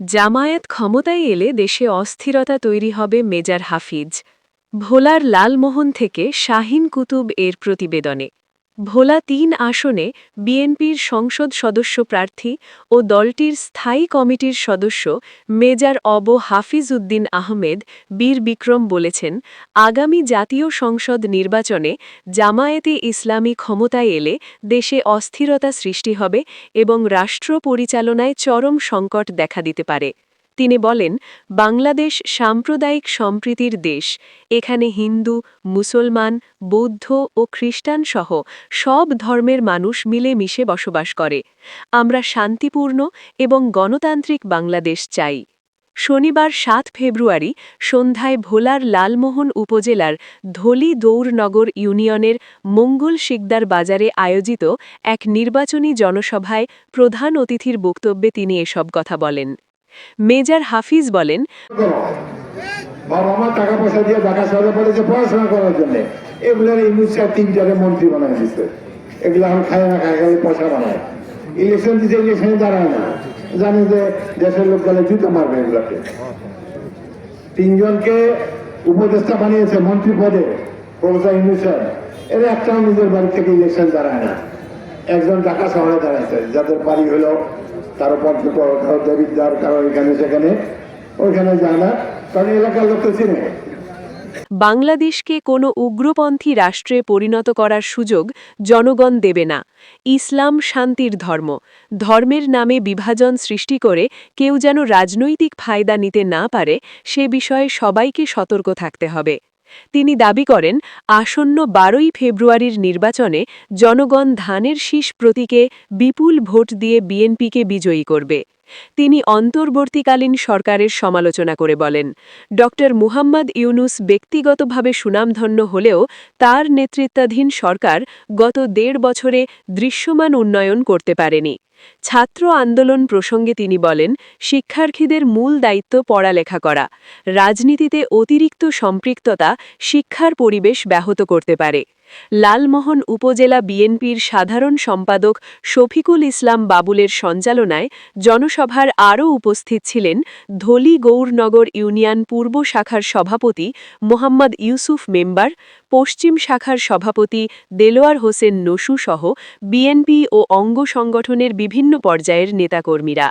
জামায়াত ক্ষমতায় এলে দেশে অস্থিরতা তৈরি হবে মেজার হাফিজ। ভোলার লালমোহন থেকে শাহিন কুতুব এর প্রতিবেদনে। ভোলা তিন আসনে বিএনপির সংসদ সদস্য প্রার্থী ও দলটির স্থায়ী কমিটির সদস্য মেজার অব হাফিজ উদ্দিন আহমেদ বীর বিক্রম বলেছেন, আগামী জাতীয় সংসদ নির্বাচনে জামায়াতে ইসলামী ক্ষমতায় এলে দেশে অস্থিরতা সৃষ্টি হবে এবং রাষ্ট্র পরিচালনায় চরম সংকট দেখা দিতে পারে। তিনি বলেন, বাংলাদেশ সাম্প্রদায়িক সম্প্রীতির দেশ। এখানে হিন্দু, মুসলমান, বৌদ্ধ ও খ্রিস্টান সহ সব ধর্মের মানুষ মিলেমিশে বসবাস করে। আমরা শান্তিপূর্ণ এবং গণতান্ত্রিক বাংলাদেশ চাই। শনিবার সাত ফেব্রুয়ারি, সন্ধ্যায় ভোলার লালমোহন উপজেলার ধলি দৌড়নগর ইউনিয়নের মঙ্গল শিকদার বাজারে আয়োজিত এক নির্বাচনী জনসভায় প্রধান অতিথির বক্তব্যে তিনি এসব কথা বলেন। মেজর হাফিজ বলেন টাকা পয়সা দিয়ে পড়াশোনা করার জন্য। জানে যে দেশের লোক গেলে জুতো মারবে তিনজনকে উপদেষ্টা বানিয়েছে মন্ত্রী পদে, প্রফেসর এরা একটাও নিজের বাড়ি থেকে ইলেকশন দাঁড়ায় না। একজন ঢাকা শহরে দাঁড়াচ্ছে যাদের বাড়ি হলো কারও পঞ্চগড় কারও দেবিদ্বার কারও এখানে, সেখানে। ওইখানে যায় না, কারণ এলাকার লোক তো চিনে। বাংলাদেশকে কোনো উগ্রপন্থী রাষ্ট্রে পরিণত করার সুযোগ জনগণ দেবে না। ইসলাম শান্তির ধর্ম। ধর্মের নামে বিভাজন সৃষ্টি করে কেউ যেন রাজনৈতিক ফায়দা নিতে না পারে, সে বিষয়ে সবাইকে সতর্ক থাকতে হবে। তিনি দাবি করেন, আসন্ন বারোই ফেব্রুয়ারির নির্বাচনে জনগণ ধানের শীষ প্রতীকে বিপুল ভোট দিয়ে বিএনপিকে বিজয়ী করবে। তিনি অন্তর্বর্তীকালীন সরকারের সমালোচনা করে বলেন, ড. মুহাম্মদ ইউনুস ব্যক্তিগতভাবে সুনামধন্য হলেও তার নেতৃত্বাধীন সরকার গত দেড় বছরে দৃশ্যমান উন্নয়ন করতে পারেনি। ছাত্র আন্দোলন প্রসঙ্গে তিনি বলেন, শিক্ষার্থীদের মূল দায়িত্ব পড়ালেখা করা। রাজনীতিতে অতিরিক্ত সম্পৃক্ততা শিক্ষার পরিবেশ ব্যাহত করতে পারে। লালমোহন উপজেলা বিএনপির সাধারণ সম্পাদক শফিকুল ইসলাম বাবুলের সঞ্চালনায় জনসভার আরও উপস্থিত ছিলেন ধলি গৌরনগর ইউনিয়ন পূর্ব শাখার সভাপতি মোহাম্মদ ইউসুফ মেম্বার, পশ্চিম শাখার সভাপতি দেলোয়ার হোসেন নসু সহ বিএনপি ও অঙ্গ সংগঠনের বিভিন্ন পর্যায়ের নেতাকর্মীরা।